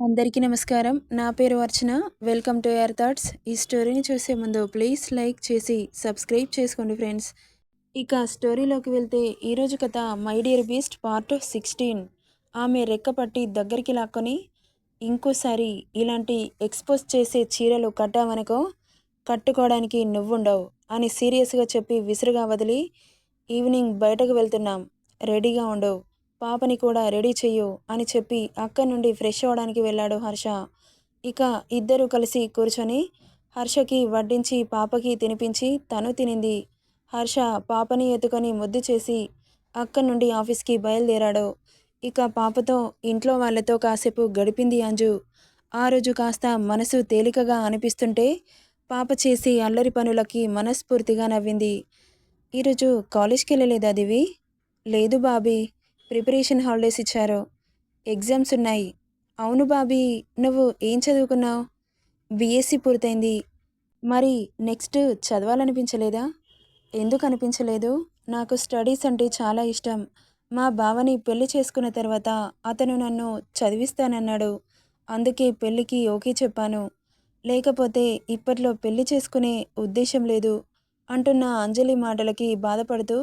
అందరికీ నమస్కారం. నా పేరు Archana. Welcome to air thoughts. ఈ స్టోరీని చూసే ముందు ప్లీజ్ లైక్ చేసి సబ్స్క్రైబ్ చేసుకోండి ఫ్రెండ్స్. ఇక స్టోరీలోకి వెళ్తే ఈరోజు కథ my dear beast part sixteen. ఆమె రెక్కపట్టి దగ్గరికి లాక్కొని ఇంకోసారి ఇలాంటి ఎక్స్పోజ్ చేసే చీరలు కట్టామనుకో కట్టుకోవడానికి నువ్వుండవు అని సీరియస్గా చెప్పి విసురుగా వదిలి ఈవినింగ్ బయటకు వెళ్తున్నాం. రెడీగా ఉండవు. పాపని కూడా రెడీ చెయ్యు అని చెప్పి అక్కడి నుండి ఫ్రెష్ అవ్వడానికి వెళ్ళాడు హర్ష. ఇక ఇద్దరు కలిసి కూర్చొని హర్షకి వడ్డించి పాపకి తినిపించి తను తినింది. హర్ష పాపని ఎత్తుకొని ముద్దు చేసి అక్కడి నుండి ఆఫీస్కి బయలుదేరాడు. ఇక పాపతో ఇంట్లో వాళ్ళతో కాసేపు గడిపింది అంజు. ఆ రోజు కాస్త మనసు తేలికగా అనిపిస్తుంటే పాప చేసి అల్లరి పనులకి మనస్ఫూర్తిగా నవ్వింది. ఈరోజు కాలేజ్కి వెళ్ళలేదా దివి? లేదు బాబీ. ప్రిపరేషన్ హాలిడేస్ ఇచ్చారు. ఎగ్జామ్స్ ఉన్నాయి. అవును బాబీ నువ్వు ఏం చదువుకున్నావు? బీఎస్సీ పూర్తయింది. మరి నెక్స్ట్ చదవాలనిపించలేదా? ఎందుకు అనిపించలేదు? నాకు స్టడీస్ అంటే చాలా ఇష్టం. మా బావని పెళ్ళి చేసుకున్న తర్వాత అతను నన్ను చదివిస్తానన్నాడు. అందుకే పెళ్ళికి ఓకే చెప్పాను. లేకపోతే ఇప్పట్లో పెళ్ళి చేసుకునే ఉద్దేశం లేదు అంటున్న అంజలి మాటలకి బాధపడుతూ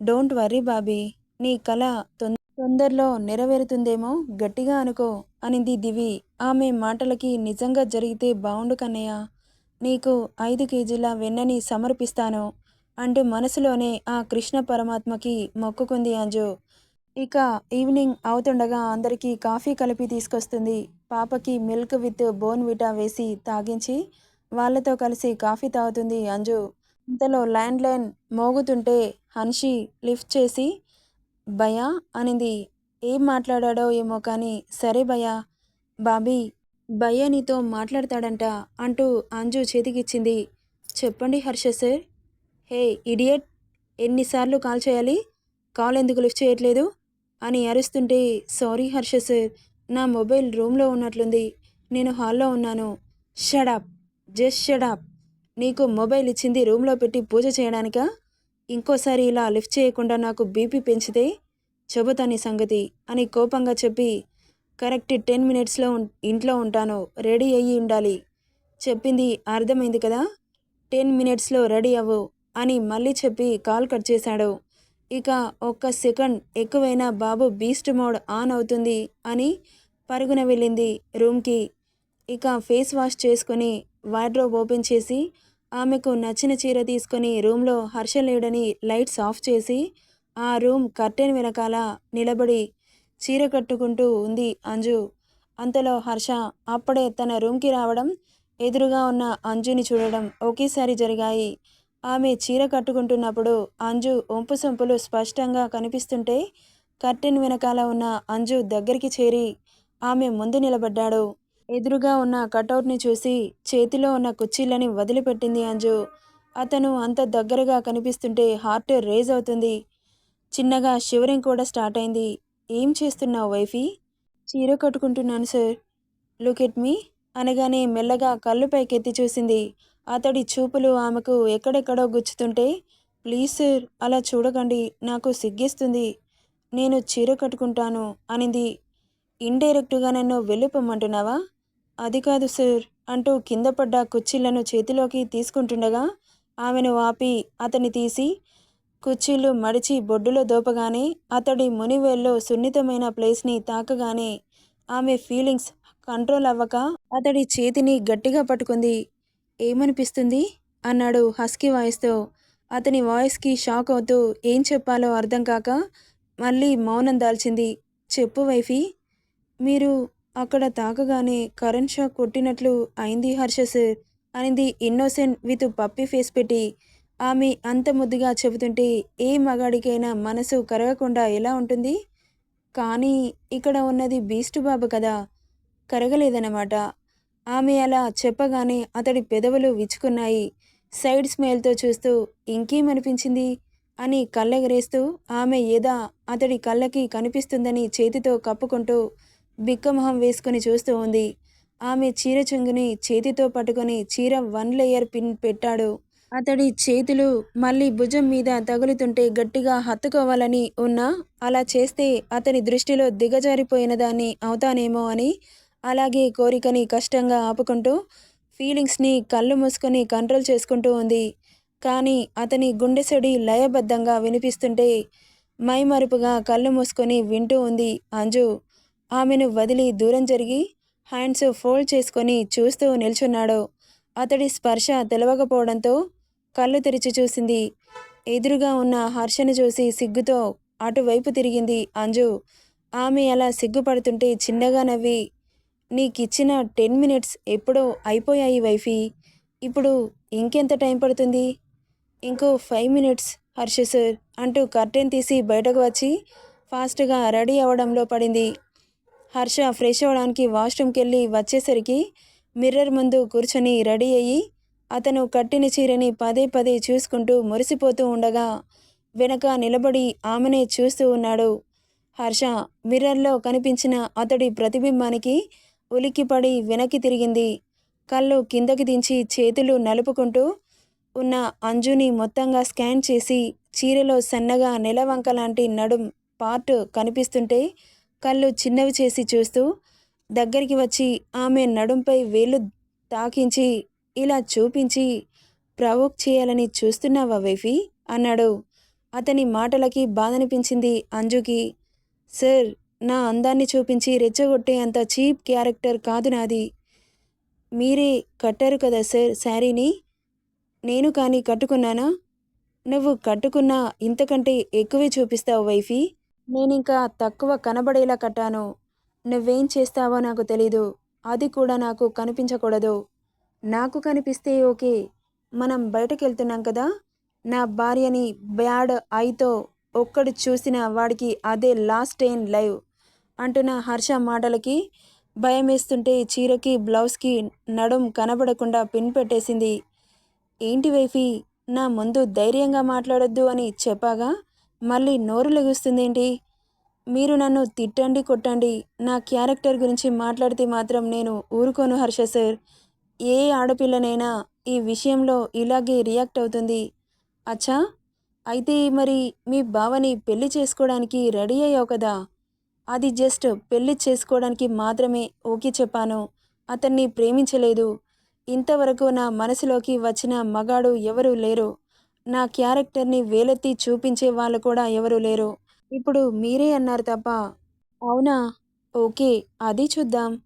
డోంట్ వర్రీ బాబీ నీ కళ తొం- తొందరలో నెరవేరుతుందేమో గట్టిగా అనుకో అనింది దివి. ఆమె మాటలకి నిజంగా జరిగితే బావుండు కన్నయ్య. నీకు ఐదు కేజీల వెన్నని సమర్పిస్తాను అంటూ మనసులోనే ఆ కృష్ణ పరమాత్మకి మొక్కుకుంది అంజు. ఇక ఈవినింగ్ అవుతుండగా అందరికీ కాఫీ కలిపి తీసుకొస్తుంది. పాపకి మిల్క్ విత్ బోన్ విటా వేసి తాగించి వాళ్ళతో కలిసి కాఫీ తాగుతుంది అంజు. ఇంతలో ల్యాండ్ లైన్ మోగుతుంటే హన్షి లిఫ్ట్ చేసి భయా? అనింది. ఏం మాట్లాడాడో ఏమో కానీ సరే భయా. బాబీ భయ్య నీతో మాట్లాడతాడంట అంటూ అంజు చేతికిచ్చింది. చెప్పండి హర్ష సార్. హే ఇడియట్ ఎన్నిసార్లు కాల్ చేయాలి? కాల్ ఎందుకు లిఫ్ట్ చేయట్లేదు? అని అరుస్తుంటే సారీ హర్ష సార్ నా మొబైల్ రూమ్లో ఉన్నట్లుంది. నేను హాల్లో ఉన్నాను. Shut up just shut up. నీకు మొబైల్ ఇచ్చింది రూమ్లో పెట్టి పూజ చేయడానికా? ఇంకోసారి ఇలా లిఫ్ట్ చేయకుండా నాకు బీపీ పెంచితే చెబుతాని సంగతి అని కోపంగా చెప్పి కరెక్ట్ టెన్ మినిట్స్లో ఇంట్లో ఉంటాను రెడీ అయ్యి ఉండాలి. చెప్పింది అర్థమైంది కదా? టెన్ మినిట్స్లో రెడీ అవ్వు అని మళ్ళీ చెప్పి కాల్ కట్ చేశాడు. ఇక ఒక్క సెకండ్ ఎక్కువైనా బాబు బీస్ట్ మోడ్ ఆన్ అవుతుంది అని పరుగున వెళ్ళింది రూమ్కి. ఇక ఫేస్ వాష్ చేసుకొని వార్డ్రోబ్ ఓపెన్ చేసి ఆమెకు నచ్చిన చీర తీసుకొని రూమ్లో హర్ష లేడని లైట్స్ ఆఫ్ చేసి ఆ రూమ్ కర్టెన్ వెనకాల నిలబడి చీర కట్టుకుంటూ ఉంది అంజు. అంతలో హర్ష అప్పుడే తన రూమ్కి రావడం ఎదురుగా ఉన్న అంజుని చూడడం ఒకేసారి జరిగాయి. ఆమె చీర కట్టుకుంటున్నప్పుడు అంజు ఒంపు సొంపులు స్పష్టంగా కనిపిస్తుంటే కర్టెన్ వెనకాల ఉన్న అంజు దగ్గరికి చేరి ఆమె ముందు నిలబడ్డాడు. ఎదురుగా ఉన్న కటౌట్ని చూసి చేతిలో ఉన్న కుర్చీలని వదిలిపెట్టింది అంజు. అతను అంత దగ్గరగా కనిపిస్తుంటే హార్ట్ రేజ్ అవుతుంది. చిన్నగా షివరింగ్ కూడా స్టార్ట్ అయింది. ఏం చేస్తున్నావు వైఫీ? చీర కట్టుకుంటున్నాను సార్. లుక్ ఎట్ మీ అనగానే మెల్లగా కళ్ళు పైకెత్తి చూసింది. అతడి చూపులు ఆమెకు ఎక్కడెక్కడో గుచ్చుతుంటే ప్లీజ్ సార్ అలా చూడకండి. నాకు సిగ్గిస్తుంది. నేను చీర కట్టుకుంటాను అనింది. ఇండైరెక్ట్గా నన్ను వెళ్ళిపోమ్మంటున్నావా అది కాదు సార్ అంటూ కింద పడ్డ కుర్చీలను చేతిలోకి తీసుకుంటుండగా ఆమెను ఆపి అతన్ని తీసి కుర్చీలు మడిచి బొడ్డులో దోపగానే అతడి మునివేల్లో సున్నితమైన ప్లేస్ని తాకగానే ఆమె ఫీలింగ్స్ కంట్రోల్ అవ్వక అతడి చేతిని గట్టిగా పట్టుకుంది. ఏమనిపిస్తుంది? అన్నాడు హస్కీ వాయిస్తో. అతని వాయిస్కి షాక్ అవుతూ ఏం చెప్పాలో అర్థం కాక మళ్ళీ మౌనం దాల్చింది. చెప్పు వైఫీ మీరు అక్కడ తాకగానే కరెంట్ షాక్ కొట్టినట్లు అయింది హర్ష సార్ అనింది ఇన్నోసెంట్ విత్ పప్పి ఫేస్ పెట్టి. ఆమె అంత ముద్దుగా చెబుతుంటే ఏ మగాడికైనా మనసు కరగకుండా ఎలా ఉంటుంది? కానీ ఇక్కడ ఉన్నది బీస్ట్ బాబు కదా కరగలేదన్నమాట. ఆమె అలా చెప్పగానే అతడి పెదవులు విచ్చుకున్నాయి. సైడ్ స్మైల్తో చూస్తూ ఇంకేమనిపించింది? అని కళ్ళెగరేస్తూ ఆమె ఏదా అతడి కళ్ళకి కనిపిస్తుందని చేతితో కప్పుకుంటూ బిక్కమొహం వేసుకుని చూస్తూ ఉంది. ఆమె చీర చెంగుని చేతితో పట్టుకొని చీర వన్ లేయర్ పిన్ పెట్టాడు. అతడి చేతులు మళ్ళీ భుజం మీద తగులుతుంటే గట్టిగా హత్తుకోవాలని ఉన్నా అలా చేస్తే అతని దృష్టిలో దిగజారిపోయిన దాన్ని అవుతానేమో అని అలాగే కోరికని కష్టంగా ఆపుకుంటూ ఫీలింగ్స్ని కళ్ళు మూసుకొని కంట్రోల్ చేసుకుంటూ ఉంది. కానీ అతని గుండెసడి లయబద్ధంగా వినిపిస్తుంటే మైమరుపుగా కళ్ళు మూసుకొని వింటూ ఉంది అంజు. ఆమెను వదిలి దూరం జరిగి హ్యాండ్స్ ఫోల్డ్ చేసుకొని చూస్తూ నిల్చున్నాడు. అతడి స్పర్శ తెలవకపోవడంతో కళ్ళు తెరిచి చూసింది. ఎదురుగా ఉన్న హర్షను చూసి సిగ్గుతో అటువైపు తిరిగింది అంజు. ఆమె అలా సిగ్గుపడుతుంటే చిన్నగా నవ్వి నీకిచ్చిన టెన్ మినిట్స్ ఎప్పుడో అయిపోయాయి వైఫీ. ఇప్పుడు ఇంకెంత టైం పడుతుంది? ఇంకో ఫైవ్ మినిట్స్ హర్ష సార్ అంటూ కర్టెన్ తీసి బయటకు వచ్చి ఫాస్ట్గా రెడీ అవ్వడంలో పడింది. హర్ష ఫ్రెష్ అవ్వడానికి వాష్రూమ్కి వెళ్ళి వచ్చేసరికి మిర్రర్ ముందు కూర్చొని రెడీ అయ్యి అతను కట్టిన చీరని పదే పదే చూసుకుంటూ మురిసిపోతూ ఉండగా వెనక నిలబడి ఆమెనే చూస్తూ ఉన్నాడు. హర్ష మిర్రర్లో కనిపించిన అతడి ప్రతిబింబానికి ఉలిక్కిపడి వెనక్కి తిరిగింది. కళ్ళు కిందకి దించి చేతులు నలుపుకుంటూ ఉన్న అంజుని మొత్తంగా స్కాన్ చేసి చీరలో సన్నగా నెలవంక లాంటి నడుం పార్ట్ కనిపిస్తుంటే కళ్ళు చిన్నవి చేసి చూస్తూ దగ్గరికి వచ్చి ఆమె నడుంపై వేలు తాకించి ఇలా చూపించి ప్రవోక్ చేయాలని చూస్తున్నావా వైఫీ? అన్నాడు. అతని మాటలకి బాధనిపించింది అంజుకి. సార్ నా అందాన్ని చూపించి రెచ్చగొట్టే అంత చీప్ క్యారెక్టర్ కాదు నాది. మీరే కట్టారు కదా సార్ శారీని? నేను కానీ కట్టుకున్నానా? నువ్వు కట్టుకున్నా ఇంతకంటే ఎక్కువే చూపిస్తావు వైఫీ. నేనింకా తక్కువ కనబడేలా కట్టాను. నువ్వేం చేస్తావో నాకు తెలీదు. అది కూడా నాకు కనిపించకూడదు. నాకు కనిపిస్తే ఓకే. మనం బయటకెళ్తున్నాం కదా? నా భార్యని బ్యాడ్ ఐతో ఒక్కడు చూసిన వాడికి అదే లాస్ట్ ఇన్ లైవ్ అంటున్న హర్ష మాటలకి భయమేస్తుంటే చీరకి బ్లౌజ్కి నడుం కనబడకుండా పిన్ పెట్టేసింది. ఏంటి వైఫీ? నా ముందు ధైర్యంగా మాట్లాడొద్దు అని చెప్పాగా? మళ్ళీ నోరు లెగుస్తుందేంటి మీరు నన్ను తిట్టండి కొట్టండి. నా క్యారెక్టర్ గురించి మాట్లాడితే మాత్రం నేను ఊరుకోను హర్ష సార్. ఏ ఆడపిల్లనైనా ఈ విషయంలో ఇలాగే రియాక్ట్ అవుతుంది. అచ్చా! అయితే మరి మీ బావని పెళ్ళి చేసుకోవడానికి రెడీ అయ్యావు కదా? అది జస్ట్ పెళ్ళి చేసుకోవడానికి మాత్రమే ఓకే చెప్పాను. అతన్ని ప్రేమించలేదు. ఇంతవరకు నా మనసులోకి వచ్చిన మగాడు ఎవరూ లేరు. నా క్యారెక్టర్ని వేలెత్తి చూపించే వాళ్ళు కూడా ఎవరూ లేరు. ఇప్పుడు మీరే అన్నారు తప్ప. అవునా? ఓకే అది చూద్దాం.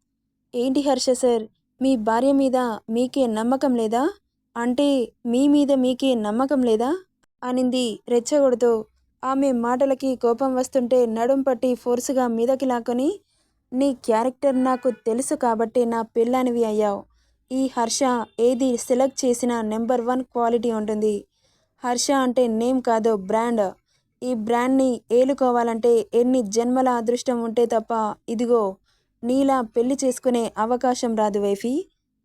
ఏంటి హర్ష సార్? మీ భార్య మీద మీకే నమ్మకం లేదా? అంటే మీ మీద మీకే నమ్మకం లేదా? అనింది రెచ్చగొడుతూ. ఆమె మాటలకి కోపం వస్తుంటే నడుం పట్టి ఫోర్సుగా మీదకి లాక్కొని నీ క్యారెక్టర్ నాకు తెలుసు కాబట్టి నా పిల్లానివి అయ్యావు. ఈ హర్ష ఏది సెలెక్ట్ చేసిన నెంబర్ వన్ క్వాలిటీ ఉంటుంది. హర్ష అంటే నేమ్ కాదు బ్రాండ్. ఈ బ్రాండ్ని ఏలుకోవాలంటే ఎన్ని జన్మల అదృష్టం ఉంటే తప్ప ఇదిగో నీలా పెళ్ళి చేసుకునే అవకాశం రాదు వైఫీ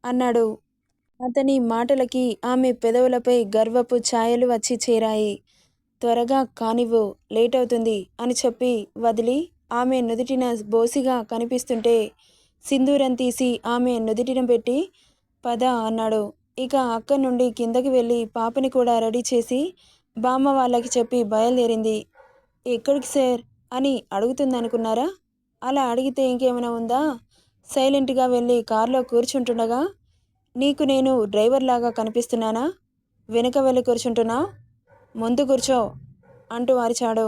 అన్నాడు. అతని మాటలకి ఆమె పెదవులపై గర్వపు ఛాయలు వచ్చి చేరాయి. త్వరగా కానివ్వు లేట్ అవుతుంది అని చెప్పి వదిలి ఆమె నుదుటిన బోసిగా కనిపిస్తుంటే సింధూరం తీసి ఆమె నుదుటిన పెట్టి పద అన్నాడు. ఇక అక్క నుండి కిందకి వెళ్ళి పాపని కూడా రెడీ చేసి బామ్మ వాళ్ళకి చెప్పి బయలుదేరింది. ఎక్కడికి సార్? అని అడుగుతుందనుకున్నారా? అలా అడిగితే ఇంకేమైనా ఉందా? సైలెంట్గా వెళ్ళి కారులో కూర్చుంటుండగా నీకు నేను డ్రైవర్ లాగా కనిపిస్తున్నానా? వెనుక వెళ్ళి కూర్చుంటున్నా? ముందు కూర్చో అంటూ అరిచాడు.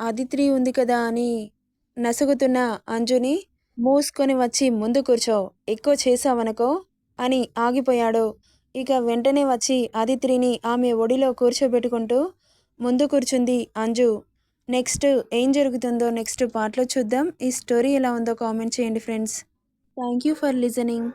అదిత్రి ఉంది కదా అని నసుగుతున్న అంజుని మూసుకొని వచ్చి ముందు కూర్చో ఎక్కువ చేసావనుకో అని ఆగిపోయాడు. ఇక వెంటనే వచ్చి ఆదిత్రిని ఆమె ఒడిలో కూర్చోబెట్టుకుంటూ ముందు కూర్చుంది అంజు. నెక్స్ట్ ఏం జరుగుతుందో నెక్స్ట్ పార్ట్లో చూద్దాం. ఈ స్టోరీ ఎలా ఉందో కామెంట్ చేయండి friends. Thank you for listening.